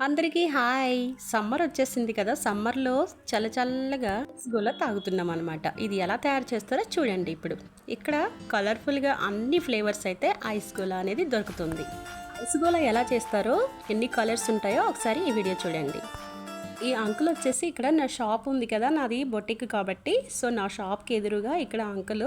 అందరికీ hi. Summer వచ్చేసింది కదా సమ్మర్లో చల్లచల్లగా చల్లగా తాగుతున్నాం అనమాట ఇది ఎలా తయారు చేస్తారో చూడండి ఇప్పుడు. ఇక్కడ కలర్ఫుల్గా అన్ని ఫ్లేవర్స్ అయితే ఐస్ గోలా అనేది దొరుకుతుంది. ఐస్ గోలా ఎలా చేస్తారో ఎన్ని కలర్స్ ఉంటాయో ఒకసారి ఈ వీడియో చూడండి. ఈ అంకుల్ వచ్చేసి ఇక్కడ నా షాప్ ఉంది కదా నాది బొటిక్ కాబట్టి సో నా షాప్కి ఎదురుగా ఇక్కడ అంకుల్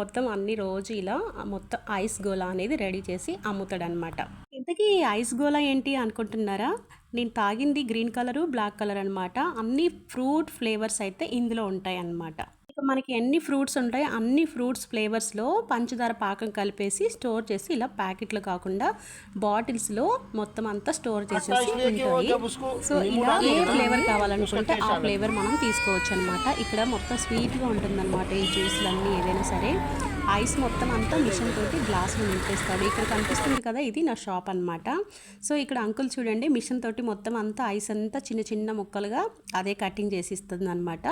మొత్తం అన్ని రోజు ఇలా మొత్తం ఐస్ గోలా అనేది రెడీ చేసి అమ్ముతాడనమాట ఇంతకీ ఈ ఐస్ గోలా ఏంటి అనుకుంటున్నారా? నేను తాగింది గ్రీన్ కలరు బ్లాక్ కలర్ అనమాట అన్ని ఫ్రూట్ ఫ్లేవర్స్ అయితే ఇందులో ఉంటాయి అన్నమాట. ఇక మనకి ఎన్ని ఫ్రూట్స్ ఉంటాయో అన్ని ఫ్రూట్స్ ఫ్లేవర్స్లో పంచదార పాకం కలిపేసి స్టోర్ చేసి ఇలా ప్యాకెట్లు కాకుండా బాటిల్స్లో మొత్తం అంతా స్టోర్ చేసేసి ఉంటాయి. సో ఇలా ఏ ఫ్లేవర్ కావాలనుకుంటే ఆ ఫ్లేవర్ మనం తీసుకోవచ్చు అనమాట ఇక్కడ మొత్తం స్వీట్గా ఉంటుందన్నమాట ఈ జ్యూస్లన్నీ ఏదైనా సరే. ఐస్ మొత్తం అంతా మిషన్ తోటి గ్లాసులు నింపేస్తాడు. ఇక్కడ కనిపిస్తుంది కదా ఇది నా షాప్ అనమాట సో ఇక్కడ అంకుల్ చూడండి మిషన్ తోటి మొత్తం అంతా ఐస్ అంతా చిన్న చిన్న ముక్కలుగా అదే కటింగ్ చేసి ఇస్తుంది అనమాట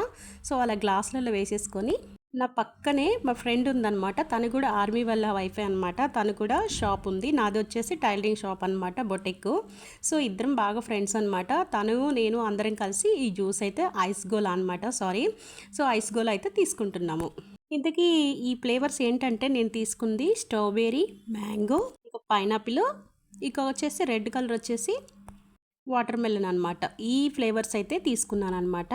సో అలా గ్లాసులలో వేసేసుకొని నా పక్కనే మా ఫ్రెండ్ ఉందనమాట తను కూడా ఆర్మీ వాళ్ళ వైఫే అనమాట తను కూడా షాప్ ఉంది. నాది వచ్చేసి టైలరింగ్ షాప్ అనమాట బొటెక్ సో ఇద్దరం బాగా ఫ్రెండ్స్ అనమాట తను నేను అందరం కలిసి ఈ జ్యూస్ అయితే ఐస్ గోలా అనమాట సారీ సో ఐస్ గోల్ అయితే తీసుకుంటున్నాము. ఇంతకీ ఈ ఫ్లేవర్స్ ఏంటంటే నేను తీసుకుంది స్ట్రాబెర్రీ మ్యాంగో ఇక పైనాపిల్ ఇక వచ్చేసి రెడ్ కలర్ వచ్చేసి వాటర్ మెలన్ అనమాట ఈ ఫ్లేవర్స్ అయితే తీసుకున్నాను అనమాట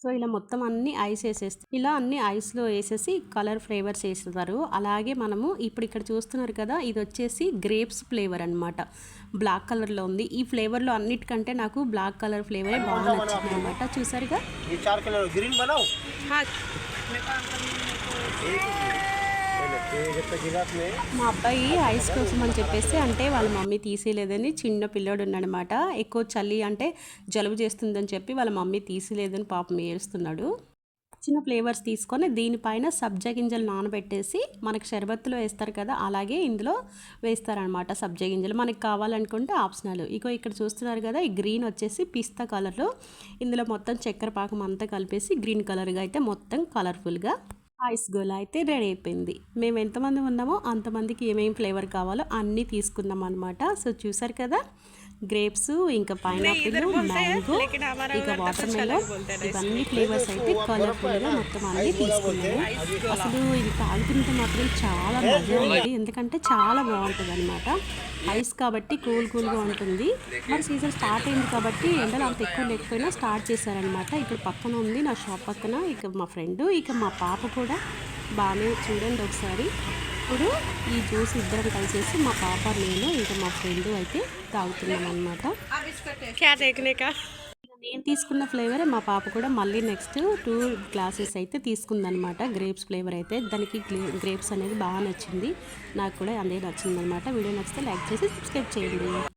సో ఇలా మొత్తం అన్ని ఐస్ వేసేస్తే ఇలా అన్ని ఐస్లో వేసేసి కలర్ ఫ్లేవర్స్ వేస్తారు అలాగే మనము ఇప్పుడు ఇక్కడ చూస్తున్నారు కదా ఇది వచ్చేసి గ్రేప్స్ ఫ్లేవర్ అనమాట బ్లాక్ కలర్లో ఉంది. ఈ ఫ్లేవర్లో అన్నిటికంటే నాకు బ్లాక్ కలర్ ఫ్లేవరే బాగా నచ్చింది అనమాట చూసారుగా మా అబ్బాయి ఐస్ కోసం అని చెప్పేసి అంటే వాళ్ళ మమ్మీ తీసేయలేదని చిన్న పిల్లోడు ఉన్నాడనమాట. ఎక్కువ చలి అంటే జలుబు చేస్తుందని చెప్పి వాళ్ళ మమ్మీ తీసేయలేదని పాపం ఏడుస్తున్నాడు. చిన్న ఫ్లేవర్స్ తీసుకొని దీనిపైన సబ్జా గింజలు నానబెట్టేసి మనకు షర్బత్తులో వేస్తారు కదా అలాగే ఇందులో వేస్తారనమాట సబ్జా గింజలు. మనకి కావాలనుకుంటే ఆప్షనల్. ఇక ఇక్కడ చూస్తున్నారు కదా ఈ గ్రీన్ వచ్చేసి పిస్తా కలర్లో. ఇందులో మొత్తం చక్కెర పాకం అంతా కలిపేసి గ్రీన్ కలర్గా అయితే మొత్తం కలర్ఫుల్గా ఐస్ గోలా అయితే రెడీ అయిపోయింది. మేము ఎంతమంది ఉన్నామో అంతమందికి ఏమేమి ఫ్లేవర్ కావాలో అన్నీ తీసుకుందాం అనమాట సో చూసారు కదా గ్రేప్స్ ఇంకా పైనాపిల్ మ్యాంగో ఇక వాటర్ మెలన్. ఇవన్నీ ఫ్లేవర్స్ అయితే కలర్ఫుల్గా మొత్తం అన్నీ తీసుకున్నాము అసలు ఇది తాగుతుంటే మాత్రం చాలా మజా ఉంది ఎందుకంటే చాలా బాగుంటుంది అనమాట ఐస్ కాబట్టి కూల్ కూల్గా ఉంటుంది. మరి సీజన్ స్టార్ట్ అయింది కాబట్టి ఎండలు అంత ఎక్కువ లేకపోయినా స్టార్ట్ చేశారనమాట ఇక్కడ పక్కన ఉంది నా షాప్ పక్కన. ఇక మా ఫ్రెండ్ ఇక మా పాప కూడా బాగానే చూడండి ఒకసారి. ఇప్పుడు ఈ జ్యూస్ ఇద్దరం కలిసేసి మా పాప నేను ఇంకా మా ఫ్రెండ్ అయితే తాగుతున్నాం అనమాట నేను తీసుకున్న ఫ్లేవర్ మా పాప కూడా మళ్ళీ నెక్స్ట్ టూ గ్లాసెస్ అయితే తీసుకుందనమాట గ్రేప్స్ ఫ్లేవర్ అయితే దానికి గ్రేప్స్ అనేది బాగా నచ్చింది. నాకు కూడా అదే నచ్చింది అనమాట వీడియో నచ్చితే లైక్ చేసి సబ్స్క్రైబ్ చేయండి.